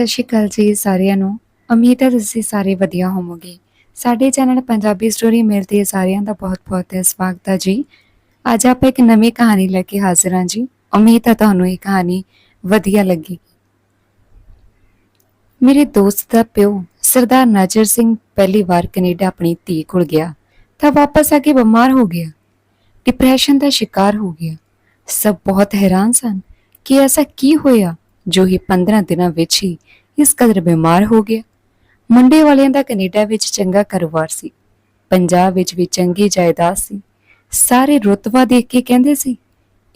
ਸਤਿ ਸ਼੍ਰੀ ਅਕਾਲ ਜੀ ਸਾਰਿਆਂ ਨੂੰ। ਉਮੀਦ ਹੈ ਤੁਸੀਂ ਸਾਰੇ ਵਧੀਆ ਹੋਵੋਗੇ। ਸਾਡੇ ਚੈਨਲ ਪੰਜਾਬੀ ਸਟੋਰੀ ਮਿਲਦੀ ਹੈ ਸਾਰਿਆਂ ਦਾ ਬਹੁਤ-ਬਹੁਤ ਸਵਾਗਤ ਹੈ ਜੀ। ਅੱਜ ਆਪਾਂ ਇੱਕ ਨਵੀਂ ਕਹਾਣੀ ਲੈ ਕੇ ਹਾਜ਼ਰ ਹਾਂ ਜੀ। ਉਮੀਦ ਹੈ ਤੁਹਾਨੂੰ ਇਹ ਕਹਾਣੀ ਵਧੀਆ ਲੱਗੀ ਮੇਰੇ ਦੋਸਤ ਦਾ ਪਿਓ ਸਰਦਾਰ ਨਜਰ ਸਿੰਘ ਪਹਿਲੀ ਵਾਰ ਕੈਨੇਡਾ ਆਪਣੀ ਧੀ ਕੋਲ ਗਿਆ ਤਾਂ ਵਾਪਸ ਆ ਕੇ ਬਿਮਾਰ ਹੋ ਗਿਆ। ਡਿਪਰੈਸ਼ਨ ਦਾ ਸ਼ਿਕਾਰ ਹੋ ਗਿਆ। ਸਭ ਬਹੁਤ ਹੈਰਾਨ ਸਨ ਕਿ ਐਸਾ ਕੀ ਹੋਇਆ। ਜੋ ਹੀ 15 ਦਿਨਾਂ ਵਿੱਚ ਹੀ ਇਸ ਕਦਰ ਬਿਮਾਰ ਹੋ ਗਿਆ। ਮੁੰਡੇ ਵਾਲਿਆਂ ਦਾ ਕੈਨੇਡਾ ਵਿੱਚ ਚੰਗਾ ਕਾਰੋਬਾਰ ਸੀ। ਪੰਜਾਬ ਵਿੱਚ ਵੀ ਚੰਗੀ ਜਾਇਦਾਦ ਸੀ। ਸਾਰੇ ਰੁਤਬਾ ਦੇਖ ਕੇ ਕਹਿੰਦੇ ਸੀ,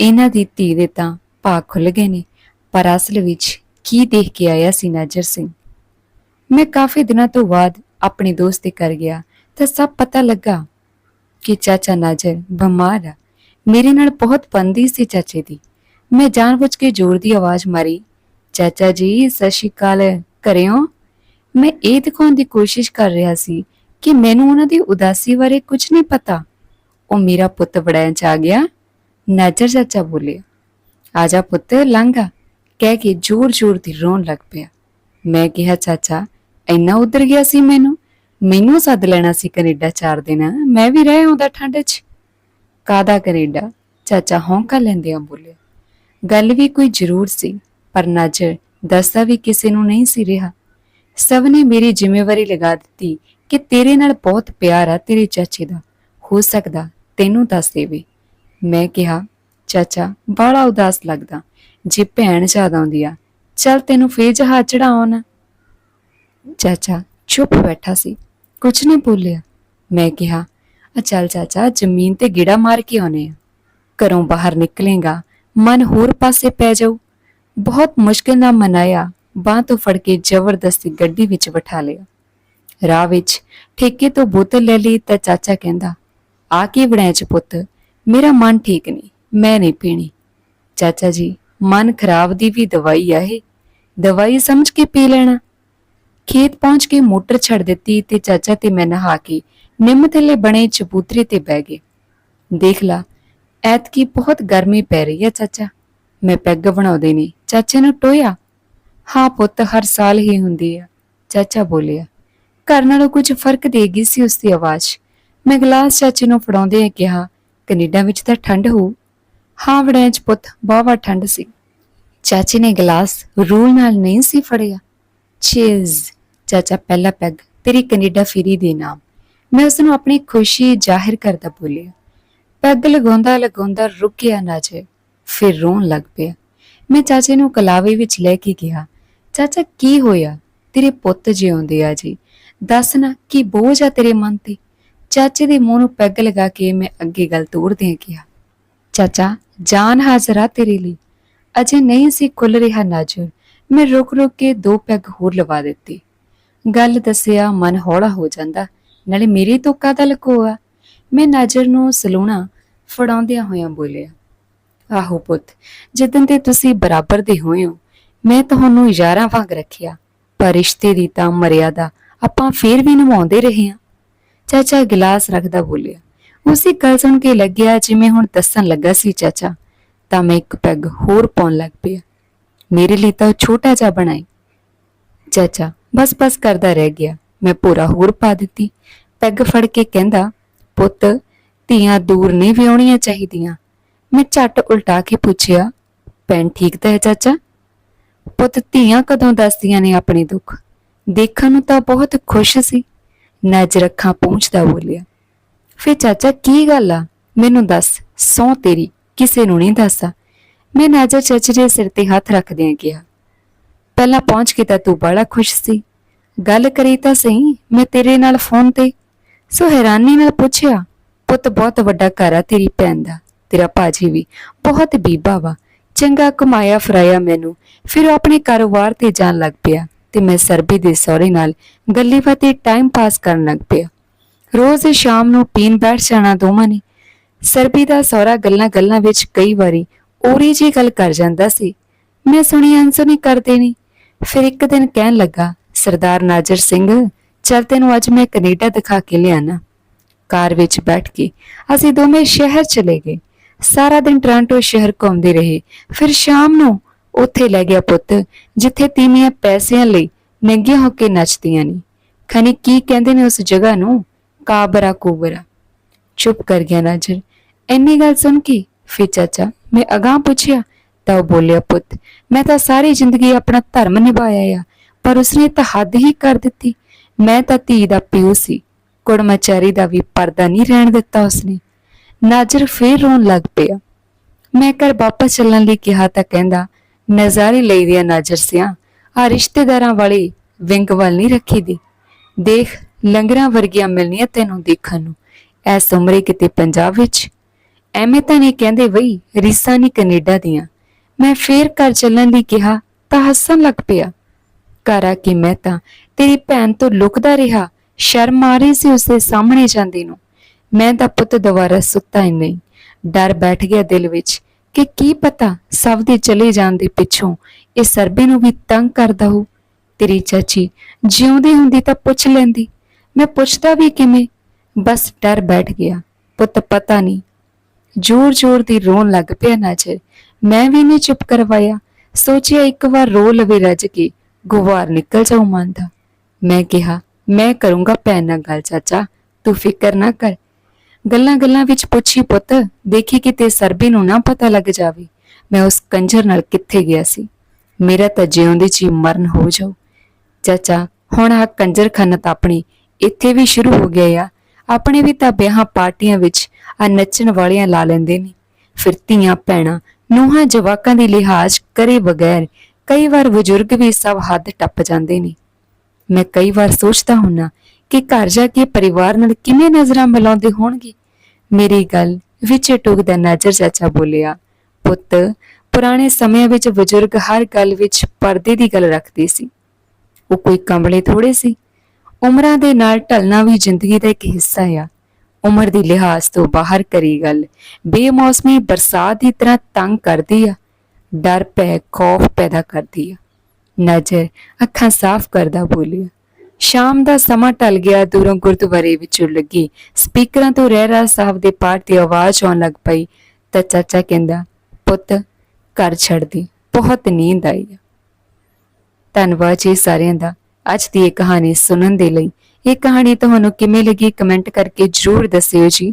ਇਹਨਾਂ ਦੀ ਧੀ ਦੇ ਤਾਂ ਭਾਗ ਖੁੱਲ ਗਏ ਨੇ, ਪਰ ਅਸਲ ਵਿੱਚ ਕੀ ਦੇਖ ਕੇ ਆਇਆ ਸੀ ਨਾਜਰ ਸਿੰਘ? ਮੈਂ ਕਾਫੀ ਦਿਨਾਂ ਤੋਂ ਬਾਅਦ ਆਪਣੇ ਦੋਸਤ ਦੇ ਘਰ ਗਿਆ ਤਾਂ ਸਭ ਪਤਾ ਲੱਗਾ ਕਿ ਚਾਚਾ ਨਾਜਰ ਬਿਮਾਰ ਆ। ਮੇਰੇ ਨਾਲ ਬਹੁਤ ਪੰਦੀ ਸੀ ਚਾਚੇ ਦੀ। ਮੈਂ ਜਾਣਬੁੱਝ ਕੇ ਜ਼ੋਰ ਦੀ ਆਵਾਜ਼ ਮਾਰੀ ਚਾਚਾ ਜੀ, ਸਤਿ ਸ਼੍ਰੀ ਅਕਾਲ। ਘਰੇ ਹੋ? ਮੈਂ ਇਹ ਦਿਖਾਉਣ ਦੀ ਕੋਸ਼ਿਸ਼ ਕਰ ਰਿਹਾ ਸੀ ਕਿ ਮੈਨੂੰ ਉਹਨਾਂ ਦੀ ਉਦਾਸੀ ਬਾਰੇ ਕੁਝ ਨਹੀਂ ਪਤਾ। ਉਹ ਮੇਰਾ ਪੁੱਤ ਬੜਾਂ ਚ ਗਿਆ। ਨਾਜਰ ਚਾਚਾ ਬੋਲਿਆ ਆਜਾ ਪੁੱਤ, ਲੰਘਾ। ਕਹਿ ਕੇ ਜ਼ੋਰ-ਜ਼ੋਰ ਦੀ ਰੋਣ ਲੱਗ ਪਿਆ। ਮੈਂ ਕਿਹਾ, ਚਾਚਾ, ਇੰਨਾ ਉਧਰ ਗਿਆ ਸੀ ਮੈਨੂੰ? ਮੈਨੂੰ ਸੱਦ ਲੈਣਾ ਸੀ ਕੈਨੇਡਾ ਚਾਰ ਦਿਨ। ਮੈਂ ਵੀ ਰਹਿ ਆਉਂਦਾ ਠੰਡ 'ਚ। ਕਾਦਾ ਕੈਨੇਡਾ? ਚਾਚਾ ਹੌਂਕਾ ਲੈਂਦਿਆਂ ਬੋਲਿਆ। ਗੱਲ ਵੀ ਕੋਈ ਜ਼ਰੂਰ ਸੀ। ਪਰ ਨਜ਼ਰ ਦੱਸਦਾ ਵੀ ਕਿਸੇ ਨੂੰ ਨਹੀਂ ਸੀ ਰਿਹਾ। ਸਭ ਨੇ ਮੇਰੀ ਜ਼ਿੰਮੇਵਾਰੀ ਲਗਾ ਦਿੱਤੀ ਕਿ ਤੇਰੇ ਨਾਲ ਬਹੁਤ ਪਿਆਰ ਆ ਤੇਰੇ ਚਾਚੇ ਦਾ। ਹੋ ਸਕਦਾ ਤੈਨੂੰ ਦੱਸ ਦੇਵੇ। ਮੈਂ ਕਿਹਾ, ਚਾਚਾ ਬੜਾ ਉਦਾਸ ਲੱਗਦਾ। ਜੇ ਭੈਣ ਯਾਦ ਆਉਂਦੀ ਆ, ਚੱਲ ਤੈਨੂੰ ਫੇਰ ਜਹਾਜ਼ ਚੜਾਉਣ ਚਾਚਾ ਚੁੱਪ ਬੈਠਾ ਸੀ। ਕੁਝ ਨਹੀਂ ਬੋਲਿਆ। ਮੈਂ ਕਿਹਾ, ਆ ਚੱਲ ਚਾਚਾ, ਜ਼ਮੀਨ ਤੇ ਗਿੜਾ ਮਾਰ ਕੇ ਆਉਨੇ ਆ। ਘਰੋਂ ਬਾਹਰ ਨਿਕਲੇਗਾ, ਮਨ ਹੋਰ ਪਾਸੇ ਪੈ ਜਾਊ। ਬਹੁਤ ਮੁਸ਼ਕਿਲ ਨਾਲ ਮਨਾਇਆ, ਬਾਹ ਤੋਂ ਫੜ ਕੇ ਜ਼ਬਰਦਸਤੀ ਗੱਡੀ ਵਿੱਚ ਬਿਠਾ ਲਿਆ। ਰਾਹ ਵਿੱਚ ਠੇਕੇ ਤੋਂ ਬੋਤਲ ਲੈ ਲਈ ਤਾਂ ਚਾਚਾ ਕਹਿੰਦਾ, ਆ ਕੀ ਬਣਾਇਆ ਚ ਪੁੱਤ? ਮੇਰਾ ਮਨ ਠੀਕ ਨਹੀਂ, ਮੈਂ ਨਹੀਂ ਪੀਣੀ। ਚਾਚਾ ਜੀ, ਮਨ ਖਰਾਬ ਦੀ ਵੀ ਦਵਾਈ ਆ ਇਹ, ਦਵਾਈ ਸਮਝ ਕੇ ਪੀ ਲੈਣਾ। ਖੇਤ ਪਹੁੰਚ ਕੇ ਮੋਟਰ ਛੱਡ ਦਿੱਤੀ ਤੇ ਚਾਚਾ ਤੇ ਮੈਂ ਨਹਾ ਕੇ ਨਿੰਮ ਥੱਲੇ ਬਣੇ ਚਬੂਤਰੇ ਤੇ ਬਹਿ ਗਏ। ਦੇਖ ਲਾ, ਐਤਕੀ ਬਹੁਤ ਗਰਮੀ ਪੈ ਰਹੀ ਹੈ ਚਾਚਾ। ਮੈਂ ਪੈਗ ਬਣਾਉਦੇ ਨਹੀਂ ਚਾਚੇ ਨੂੰ ਟੋਇਆ? ਹਾਂ ਪੁੱਤ, ਹਰ ਸਾਲ ਹੀ ਹੁੰਦੀ ਆ। ਚਾਚਾ ਬੋਲਿਆ, ਘਰ ਨਾਲੋਂ ਕੁਝ ਫ਼ਰਕ ਦੇਗੀ ਸੀ ਉਸ ਦੀ ਆਵਾਜ਼। ਮੈਂ ਗਲਾਸ ਚਾਚੇ ਨੂੰ ਫੜਾਉਂਦੇ ਕਿਹਾ, ਕੈਨੇਡਾ ਵਿੱਚ ਤਾਂ ਠੰਡ ਹੋਊ। ਹਾਂ ਵੜੈਂਚ ਪੁੱਤ ਬਾਵਾ ਠੰਡ ਸੀ। ਚਾਚੇ ਨੇ ਗਲਾਸ ਰੂਲ ਨਾਲ ਨਹੀਂ ਸੀ ਫੜਿਆ। ਚੀਜ਼, ਚਾਚਾ ਪਹਿਲਾ ਪੈਗ, ਤੇਰੀ ਕੈਨੇਡਾ ਫੇਰੀ ਦੇ ਨਾਮ। ਮੈਂ ਉਸ ਨੂੰ ਆਪਣੀ ਖੁਸ਼ੀ ਜ਼ਾਹਿਰ ਕਰਦਾ ਬੋਲਿਆ। ਪੈਗ ਲਗਾਉਂਦਾ ਲਗਾਉਂਦਾ ਰੁਕਿਆ ਨਾ ਜੇ ਫਿਰ ਰੋਣ ਲੱਗ ਪਿਆ। ਮੈਂ ਚਾਚੇ ਨੂੰ ਕਲਾਵੇ ਵਿੱਚ ਲੈ ਕੇ ਗਿਆ ਚਾਚਾ, ਕੀ ਹੋਇਆ? ਤੇਰੇ ਪੁੱਤ ਜਿਉਂਦੇ ਆ ਜੀ। ਦੱਸ ਨਾ, ਕੀ ਬੋਝ ਆ ਤੇਰੇ ਮਨ ਤੇ? ਚਾਚੇ ਦੇ ਮੂੰਹ ਨੂੰ ਪੈਗ ਲਗਾ ਕੇ ਮੈਂ ਅੱਗੇ ਗੱਲ ਤੋੜਦਿਆਂ ਗਿਆ ਚਾਚਾ, ਜਾਨ ਹਾਜ਼ਰ ਆ ਤੇਰੇ ਲਈ। ਅਜੇ ਨਹੀਂ ਸੀ ਖੁੱਲ ਰਿਹਾ ਨਾਜੁਰ। ਮੈਂ ਰੁਕ ਰੁਕ ਕੇ ਦੋ ਪੈਗ ਹੋਰ ਲਵਾ ਦਿੱਤੀ। ਗੱਲ ਦੱਸਿਆ ਮਨ ਹੌਲਾ ਹੋ ਜਾਂਦਾ, ਨਾਲੇ ਮੇਰੇ ਤੋਂ ਕਾਦਾ ਲਕੋਆ। ਮੈਂ ਨਾਜਰ ਨੂੰ ਸਲੂਣਾ ਫੜਾਉਂਦਿਆਂ ਹੋਇਆਂ ਬੋਲਿਆ ਆਹੋ ਪੁੱਤ ਜਦੋਂ ਤੇ ਤੁਸੀਂ ਬਰਾਬਰ ਦੇ ਹੋਏ ਹੋ, ਮੈਂ ਤੁਹਾਨੂੰ ਯਾਰਾਂ ਵਾਂਗ ਰੱਖਿਆ, ਪਰ ਰਿਸ਼ਤੇ ਦੀ ਤਾਂ ਮਰਿਆਦਾ ਆਪਾਂ ਫੇਰ ਵੀ ਨਿਭਾਉਂਦੇ ਰਹੇ ਹਾਂ। ਚਾਚਾ ਗਿਲਾਸ ਰੱਖਦਾ ਬੋਲਿਆ, ਉਸੇ ਗੱਲ ਸੁਣ ਕੇ ਲੱਗਿਆ ਜਿਵੇਂ ਹੁਣ ਦੱਸਣ ਲੱਗਾ ਸੀ ਚਾਚਾ, ਤਾਂ ਮੈਂ ਇੱਕ ਪੈਗ ਹੋਰ ਪਾਉਣ ਲੱਗ ਪਿਆ। ਮੇਰੇ ਲਈ ਤਾਂ ਉਹ ਛੋਟਾ ਜਿਹਾ ਬਣਾਈ ਚਾਚਾ ਬਸ ਬਸ ਕਰਦਾ ਰਹਿ ਗਿਆ, ਮੈਂ ਪੂਰਾ ਹੋਰ ਪਾ ਦਿੱਤੀ। ਪੈਗ ਫੜ ਕੇ ਕਹਿੰਦਾ, ਪੁੱਤ, ਧੀਆਂ ਦੂਰ ਨਹੀਂ ਵਿਆਉਣੀਆਂ ਚਾਹੀਦੀਆਂ ਮੈਂ ਝੱਟ ਉਲਟਾ ਕੇ ਪੁੱਛਿਆ ਪੈਨ ਠੀਕ ਤਾਂ ਹੈ ਚਾਚਾ? ਪੁੱਤ ਧੀਆਂ ਕਦੋਂ ਦੱਸਦੀਆਂ ਨੇ ਆਪਣੇ ਦੁੱਖ? ਦੇਖਣ ਨੂੰ ਤਾਂ ਬਹੁਤ ਖੁਸ਼ ਸੀ। ਨਜ਼ਰ ਅੱਖਾਂ ਪਹੁੰਚਦਾ ਬੋਲਿਆ ਫੇ ਚਾਚਾ ਕੀ ਗੱਲ ਆ? ਮੈਨੂੰ ਦੱਸ ਸੌ ਤੇਰੀ, ਕਿਸੇ ਨੂੰ ਨਹੀਂ ਦੱਸਾ ਮੈਂ ਨਜ਼ਰ ਚਾਚੇ ਦੇ ਸਿਰ ਤੇ ਹੱਥ ਰੱਖਦਿਆਂ ਕਿਹਾ, ਪਹਿਲਾਂ ਪਹੁੰਚ ਕੇ ਤਾਂ ਤੂੰ ਬੜਾ ਖੁਸ਼ ਸੀ। ਗੱਲ ਕਰੀ ਤਾਂ ਸਹੀ, ਮੈਂ ਤੇਰੇ ਨਾਲ ਫੋਨ ਤੇ। ਸੋ ਹੈਰਾਨੀ ਨਾਲ ਪੁੱਛਿਆ, ਪੁੱਤ ਬਹੁਤ ਵੱਡਾ ਘਰ ਆ ਤੇਰੀ ਭੈਣ ਦਾ। ਤੇਰਾ ਭਾਜੀ ਵੀ ਬਹੁਤ ਬੀਬਾ ਵਾ। ਚੰਗਾ ਕਮਾਇਆ ਫਰਾਇਆ ਮੈਨੂੰ। ਫਿਰ ਉਹ ਆਪਣੇ ਕਾਰੋਬਾਰ ਤੇ ਜਾਣ ਲੱਗ ਪਿਆ ਤੇ ਮੈਂ ਸਰਬੀ ਦੇ ਸਹੁਰੇ ਨਾਲ ਗੱਲੀ ਬਾਤੇ ਟਾਈਮ ਪਾਸ ਕਰਨ ਲੱਗ ਪਿਆ। ਰੋਜ਼ ਸ਼ਾਮ ਨੂੰ ਪੀਣ ਬੈਠ ਜਾਣਾ ਦੋਵਾਂ ਨੇ। ਸਰਬੀ ਦਾ ਸਹੁਰਾ ਗੱਲਾਂ ਗੱਲਾਂ ਵਿੱਚ ਕਈ ਵਾਰੀ ਔਰੀ ਜੀ ਗੱਲ ਕਰ ਜਾਂਦਾ ਸੀ। ਮੈਂ ਸੁਣੀ ਅਨਸੁਣੀ ਕਰਦੇ ਨਹੀਂ ਫਿਰ ਇੱਕ ਦਿਨ ਕਹਿਣ ਲੱਗਾ, ਸਰਦਾਰ ਨਾਜਰ ਸਿੰਘ, ਚੱਲ ਤੈਨੂੰ ਅੱਜ ਮੈਂ ਕੈਨੇਡਾ ਦਿਖਾ ਕੇ ਲਿਆਣਾ। ਕਾਰ ਵਿੱਚ ਬੈਠ ਕੇ ਅਸੀਂ ਦੋਵੇਂ ਸ਼ਹਿਰ ਚਲੇ ਗਏ। ਸਾਰਾ ਦਿਨ ਟ੍ਰਾਂਟੋ ਸ਼ਹਿਰ ਘੁੰਮਦੇ ਰਹੇ। ਫਿਰ ਸ਼ਾਮ ਨੂੰ ਉੱਥੇ ਲੈ ਗਿਆ ਪੁੱਤ, ਜਿੱਥੇ ਤੀਵੀਆਂ ਪੈਸਿਆਂ ਲਈ ਨੰਗੀਆਂ ਹੋ ਕੇ ਨੱਚਦੀਆਂ ਨੇ। ਖਨੀ ਕੀ ਕਹਿੰਦੇ ਨੇ ਉਸ ਜਗ੍ਹਾ ਨੂੰ? ਕਾਬਰਾ ਕੁਬਰਾ। ਚੁੱਪ ਕਰ ਗਿਆ ਨਾਜਰ। ਇੰਨੀ ਗੱਲ ਸੁਣ ਕੇ ਫਿਰ ਚਾਚਾ, ਮੈਂ ਅਗਾਹ ਪੁੱਛਿਆ, ਤਾਂ ਉਹ ਬੋਲਿਆ, ਪੁੱਤ, ਮੈਂ ਤਾਂ ਸਾਰੀ ਜ਼ਿੰਦਗੀ ਆਪਣਾ ਧਰਮ ਨਿਭਾਇਆ ਆ, ਪਰ ਉਸਨੇ ਤਾਂ ਹੱਦ ਹੀ ਕਰ ਦਿੱਤੀ। ਮੈਂ ਤਾਂ ਧੀ ਦਾ ਪਿਓ ਸੀ, ਕੁੜਮਚਾਰੀ ਦਾ ਵੀ ਪਰਦਾ ਨਹੀਂ ਰਹਿਣ ਦਿੱਤਾ ਉਸਨੇ। ਨਾਜਰ ਫੇਰ ਰੋਣ ਲੱਗ ਪਿਆ। ਮੈਂ ਘਰ ਵਾਪਸ ਚੱਲਣ ਲਈ ਕਿਹਾ ਤਾਂ ਕਹਿੰਦਾ ਨਜ਼ਾਰੇ ਲਈ ਦੀਆਂ ਨਾਜਰ ਸਿਆਂ, ਆ ਰਿਸ਼ਤੇਦਾਰਾਂ ਵਾਲੀ ਵਿੰਗ ਵੱਲ ਨਹੀਂ ਰੱਖੀ ਦੀ ਦੇਖ, ਲੰਗਰਾਂ ਵਰਗੀਆਂ ਮਿਲਣੀਆਂ ਤੈਨੂੰ ਦੇਖਣ ਨੂੰ। ਐਸ ਉਮਰੇ ਕਿਤੇ ਪੰਜਾਬ ਵਿੱਚ? ਐਵੇਂ ਤਾਂ ਨਹੀਂ ਕਹਿੰਦੇ ਬਈ, ਰੀਸਾਂ ਨਹੀਂ ਕੈਨੇਡਾ ਦੀਆਂ। ਮੈਂ ਫੇਰ ਘਰ ਚੱਲਣ ਲਈ ਕਿਹਾ ਤਾਂ ਹੱਸਣ ਲੱਗ ਪਿਆ। ਘਰ ਆ ਕੇ ਮੈਂ ਤਾਂ ਤੇਰੀ ਭੈਣ ਤੋਂ ਲੁਕਦਾ ਰਿਹਾ, ਸ਼ਰਮ ਆ ਰਹੀ ਸੀ ਉਸਦੇ ਸਾਹਮਣੇ ਜਾਂਦੀ ਨੂੰ। ਮੈਂ ਤਾਂ ਪੁੱਤ ਦੁਬਾਰਾ ਸੁੱਤਾ ਹੀ ਨਹੀਂ। ਡਰ ਬੈਠ ਗਿਆ ਦਿਲ ਵਿੱਚ ਕਿ ਕੀ ਪਤਾ ਸਭ ਦੇ ਚਲੇ ਜਾਣ ਦੇ ਪਿੱਛੋਂ ਇਹ ਸਰਬੇ ਨੂੰ ਵੀ ਤੰਗ ਕਰਦਾ ਹੋ ਤੇਰੀ ਚਾਚੀ ਜਿਉਂਦੀ ਹੁੰਦੀ ਤਾਂ ਪੁੱਛ ਲੈਂਦੀ, ਮੈਂ ਪੁੱਛਦਾ ਵੀ ਕਿਵੇਂ? ਬਸ ਡਰ ਬੈਠ ਗਿਆ। ਪੁੱਤ ਪਤਾ ਨਹੀਂ। ਜ਼ੋਰ-ਜ਼ੋਰ ਦੀ ਰੋਣ ਲੱਗ ਪਿਆ ਨਾਜਰ। ਮੈਂ ਵੀ ਨਹੀਂ ਚੁੱਪ ਕਰਵਾਇਆ। ਸੋਚਿਆ ਇੱਕ ਵਾਰ ਰੋ ਲਵੇ ਰੱਜ ਕੇ ਗੁਵਾਰ ਨਿਕਲ ਜਾਉ ਮਨ ਦਾ। ਮੈਂ ਕਿਹਾ, ਮੈਂ ਕਰੂੰਗਾ ਭੈਣ ਨਾਲ ਗੱਲ ਚਾਚਾ, ਤੂੰ ਫਿਕਰ ਨਾ ਕਰ। ਗੱਲਾਂ ਗੱਲਾਂ ਵਿੱਚ ਪੁੱਛੀ, ਪੁੱਤ, ਦੇਖੀ ਕਿਤੇ ਸਰਬੀ ਨੂੰ ਨਾ ਪਤਾ ਲੱਗ ਜਾਵੇ। ਮੈਂ ਉਸ ਕੰਜਰ ਨਾਲ ਕਿੱਥੇ ਗਿਆ ਸੀ? ਮੇਰਾ ਤਾਂ ਜਿਉਂਦੀ ਜੀ ਮਰਨ ਹੋ ਜਾਊ ਚਾਚਾ, ਹੁਣ ਆ ਕੰਜਰਖਾਨਾ ਤਾਂ ਆਪਣੀ ਇੱਥੇ ਵੀ ਸ਼ੁਰੂ ਹੋ ਗਿਆ ਆ। ਆਪਣੇ ਵੀ ਤਾਂ ਵਿਆਹਾਂ ਪਾਰਟੀਆਂ ਵਿੱਚ ਆ ਨੱਚਣ ਵਾਲੀਆਂ ਲਾ ਲੈਂਦੇ ਨੇ। ਫਿਰ ਧੀਆਂ, ਭੈਣਾਂ, ਨੂੰਹਾਂ, ਜਵਾਕਾਂ ਦੀ ਲਿਹਾਜ਼ ਕਰੇ ਬਗੈਰ ਕਈ ਵਾਰ ਬਜ਼ੁਰਗ ਵੀ ਸਭ ਹੱਦ ਟੱਪ ਜਾਂਦੇ ਨੇ। ਮੈਂ ਕਈ ਵਾਰ ਸੋਚਦਾ ਹੁੰਨਾ ਕਿ ਘਰ ਜਾ ਕੇ ਪਰਿਵਾਰ ਨਾਲ ਕਿਵੇਂ ਨਜ਼ਰਾਂ ਮਿਲਾਉਂਦੇ ਹੋਣਗੇ? ਮੇਰੀ ਗੱਲ ਵਿੱਚ ਟੁਕਦਾ ਨਜ਼ਰ ਚਾਚਾ ਬੋਲਿਆ, ਪੁੱਤ, ਪੁਰਾਣੇ ਸਮਿਆਂ ਵਿੱਚ ਬਜ਼ੁਰਗ ਹਰ ਗੱਲ ਵਿੱਚ ਪਰਦੇ ਦੀ ਗੱਲ ਰੱਖਦੇ ਸੀ। ਉਹ ਕੋਈ ਕੰਬਲੇ ਥੋੜੇ ਸੀ। ਉਮਰਾਂ ਦੇ ਨਾਲ ਢਲਣਾ ਵੀ ਜ਼ਿੰਦਗੀ ਦਾ ਇੱਕ ਹਿੱਸਾ ਆ। ਉਮਰ ਦੀ ਲਿਹਾਜ਼ ਤੋਂ ਬਾਹਰ ਕਰੀ ਗੱਲ ਬੇਮੌਸਮੀ ਬਰਸਾਤ ਦੀ ਤਰ੍ਹਾਂ ਤੰਗ ਕਰਦੀ ਆ। ਡਰ ਪੈ ਖੌਫ ਪੈਦਾ ਕਰਦੀ ਆ। ਨਜ਼ਰ ਅੱਖਾਂ ਸਾਫ਼ ਕਰਦਾ ਬੋਲਿਆ ਸ਼ਾਮ ਦਾ ਸਮਾਂ ਟਲ ਗਿਆ, ਦੂਰੋਂ ਗੁਰਦੁਆਰੇ ਵਿੱਚੋਂ ਲੱਗੀ। ਸਪੀਕਰਾਂ ਤੋਂ ਰਹਿਰਾ ਸਾਹਿਬ ਦੇ ਪਾਠ ਦੀ ਆਵਾਜ਼ ਆਉਣ ਲੱਗ ਪਈ। ਤਾਂ ਚਾਚਾ ਕਹਿੰਦਾ, ਪੁੱਤ, ਘਰ ਛੱਡ ਦੀ, ਬਹੁਤ ਨੀਂਦ ਆਈ ਆ। ਧੰਨਵਾਦ ਜੀ ਸਾਰਿਆਂ ਦਾ। ਅੱਜ ਦੀ ਇਹ ਕਹਾਣੀ ਸੁਣਨ ਦੇ ਲਈ। ਇਹ ਕਹਾਣੀ ਤੁਹਾਨੂੰ ਕਿਵੇਂ ਲੱਗੀ? ਕਮੈਂਟ ਕਰਕੇ ਜਰੂਰ ਦੱਸਿਓ ਜੀ।